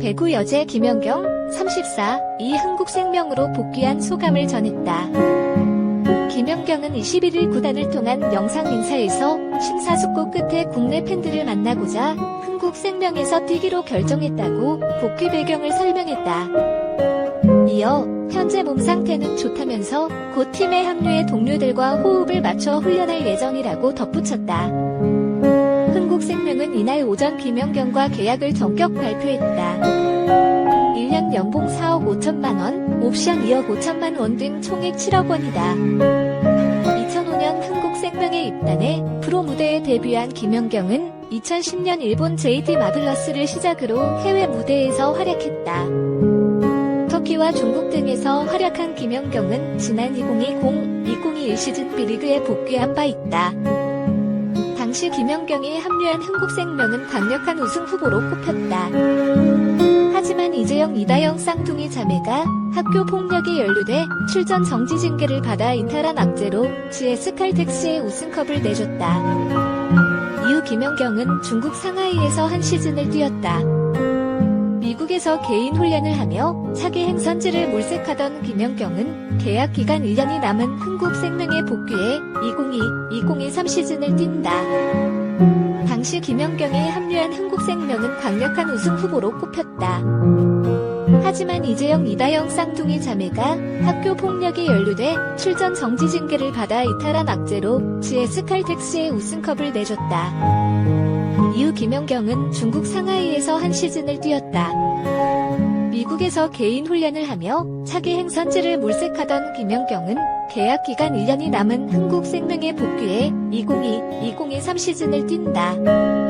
배구 여제 김연경 34, 이 한국생명으로 복귀한 소감을 전했다. 김연경은 21일 구단을 통한 영상 인사에서 심사숙고 끝에 국내 팬들을 만나고자 한국생명에서 뛰기로 결정했다고 복귀 배경을 설명했다. 이어 현재 몸 상태는 좋다면서 곧 팀에 합류해 동료들과 호흡을 맞춰 훈련할 예정이라고 덧붙였다. 흥국생명은 이날 오전 김연경과 계약을 전격 발표했다. 1년 연봉 4억 5천만 원, 옵션 2억 5천만 원 등 총액 7억 원이다. 2005년 한국생명에 입단해 프로 무대에 데뷔한 김연경은 2010년 일본 JD 마블러스를 시작으로 해외 무대에서 활약했다. 터키와 중국 등에서 활약한 김연경은 지난 2020-2021 시즌 B리그에 복귀한 바 있다. 당시 김연경이 합류한 한국생명은 강력한 우승 후보로 꼽혔다. 하지만 이재영 이다영 쌍둥이 자매가 학교 폭력에 연루돼 출전 정지 징계를 받아 이탈한 악재로 GS 칼텍스의 우승컵을 내줬다. 이후 김연경은 중국 상하이에서 한 시즌을 뛰었다. 미국에서 개인 훈련을 하며 차기 행선지를 물색하던 김연경은 계약 기간 1년이 남은 흥국 생명에 복귀해 2022-2023 시즌을 뛴다. 당시 김연경이 합류한 흥국 생명은 강력한 우승 후보로 꼽혔다. 하지만 이재영 이다영 쌍둥이 자매가 학교 폭력에 연루돼 출전 정지 징계를 받아 이탈한 악재로 GS 칼텍스의 우승컵을 내줬다. 이후 김연경은 중국 상하이에서 한 시즌을 뛰었다. 미국에서 개인 훈련을 하며 차기 행선지를 물색하던 김연경은 계약 기간 1년이 남은 한국 생명에 복귀해 2022-2023 시즌을 뛴다.